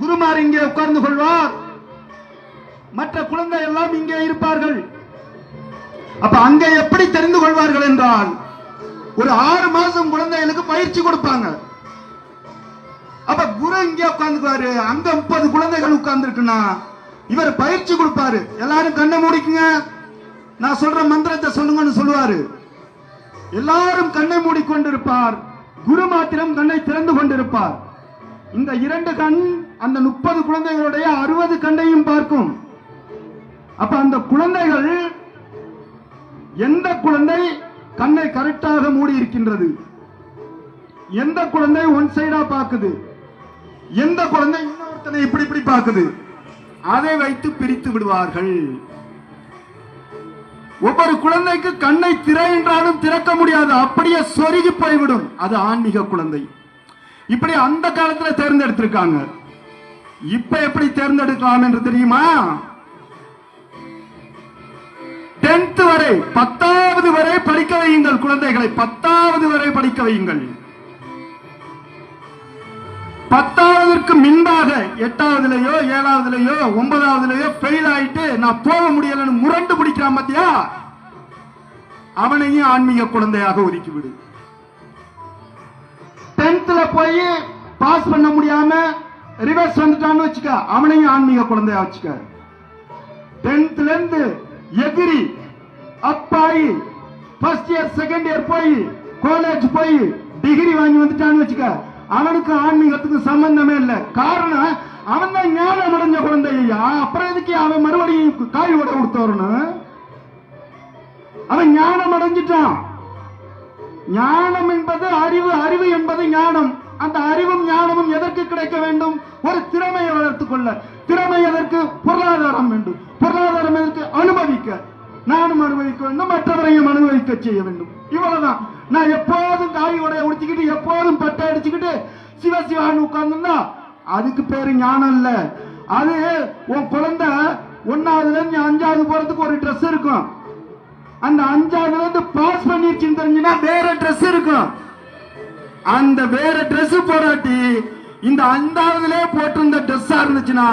குருமார் இங்கே உட்கார்ந்து கொள்வார். மற்ற குழந்தை எல்லாம் இங்கே இருப்பார்கள். அப்ப அங்கே எப்படி தெரிந்து கொள்வார்கள் என்றால் ஒரு ஆறு மாசம் குழந்தைகளுக்கு பயிற்சி கொடுப்பாங்க. அப்ப குரு இங்கே உட்கார்ந்துக்குவாரு. அங்க முப்பது குழந்தைகள் உட்கார்ந்துருக்குன்னா இவர் பயிற்சி கொடுப்பாரு. எல்லாரும் கண்ணை மூடிக்குங்க. நான் சொல்ற மந்திரத்தை சொல்லுங்கன்னு சொல்லுவாரு. எல்லாரும் கண்ணை மூடிக்கொண்டிருப்பார். குரு மாத்திரம் கண்ணை திறந்து கொண்டிருப்பார். இந்த இரண்டு கண் அந்த முப்பது குழந்தைகளுடைய அறுபது கண்ணையும் பார்க்கும். அப்ப அந்த குழந்தைகள் எந்த குழந்தை கண்ணை கரெக்டாக மூடி இருக்கின்றது? எந்த குழந்தை ஒன் சைடா பார்க்குது? எந்த குழந்தை இன்னொருத்தனை இப்படி இப்படி பார்க்குது? அதை வைத்து பிரித்து விடுவார்கள். ஒவ்வொரு குழந்தைக்கு கண்ணை திற என்றாலும் திறக்க முடியாது. அப்படியே சொருகி போய்விடும். அது ஆன்மீக குழந்தை. இப்படி அந்த காலத்துல தேர்ந்தெடுத்திருக்காங்க. இப்ப எப்படி தேர்ந்தெடுக்கலாம் என்று தெரியுமா? டென்த் வரை பத்தாவது வரை படிக்க வையுங்கள் குழந்தைகளை. பத்தாவது வரை படிக்க வையுங்கள். பத்தாவதற்கு முன்பாக எட்டாவதுலயோ ஏழாவதுலயோ ஒன்பதாவதுலயோ ஃபெயில் ஆயிட்டு நான் போக முடியலன்னு முரண்டு பிடிக்கிறான் பாத்தியா? அவனையும் ஆன்மீக குழந்தையாக ஒதுக்கிவிடு. டென்த்ல போய் பாஸ் பண்ண முடியாம ரிவர்ஸ் வந்துட்டான்னு வச்சுக்க அவனையும் ஆன்மீக குழந்தையா வச்சுக்க. டென்த்ல இருந்து எதிரி அப்பாயி ஃபர்ஸ்ட் இயர் செகண்ட் இயர் போய் காலேஜ் போய் டிகிரி வாங்கி வந்துட்டான்னு வச்சுக்க அவனுக்கு ஆன்மீகத்துக்கு சம்பந்தமே இல்ல. காரணம் அவன் தான் ஞானம் அடைஞ்ச குழந்தையா? அப்புறம் எதுக்கு அவன் மறுபடியும் காய் ஓட கொடுத்து வரணும்? அவன் ஞானம் அடைஞ்சிட்டான். ஞானம் என்பது அறிவு அறிவு என்பது ஞானம். அந்த அறிவும் ஞானமும் எதற்கு கிடைக்க வேண்டும்? ஒரு திறமையை வளர்த்துக் கொள்ள. திறமை எதற்கு? பொருளாதாரம் வேண்டும். பொருளாதாரம் எதற்கு? அனுபவிக்க. நானும் அனுபவிக்க வேண்டும் மற்றவரையும் அனுபவிக்க செய்ய வேண்டும். இவ்வளவுதான். நான் எப்போதும் காய் உடைய உடிச்சுக்கிட்டு எப்போதும் பட்டை அடிச்சுக்கிட்டு சிவ சிவான்னு உட்கார்ந்துருந்தா அதுக்கு பேரு ஞானம் இல்ல. அது உன் குழந்தை ஒன்னாவதுல இருந்து அஞ்சாவது போறதுக்கு ஒரு ட்ரெஸ் இருக்கும். அந்த அஞ்சாவதுல இருந்து பாஸ் பண்ணிருச்சுன்னு தெரிஞ்சுன்னா இருக்கும் அந்த வேற டிரெஸ் போடாட்டி இந்த அஞ்சாவதுல போட்டிருந்த ட்ரெஸ்ஸா இருந்துச்சுன்னா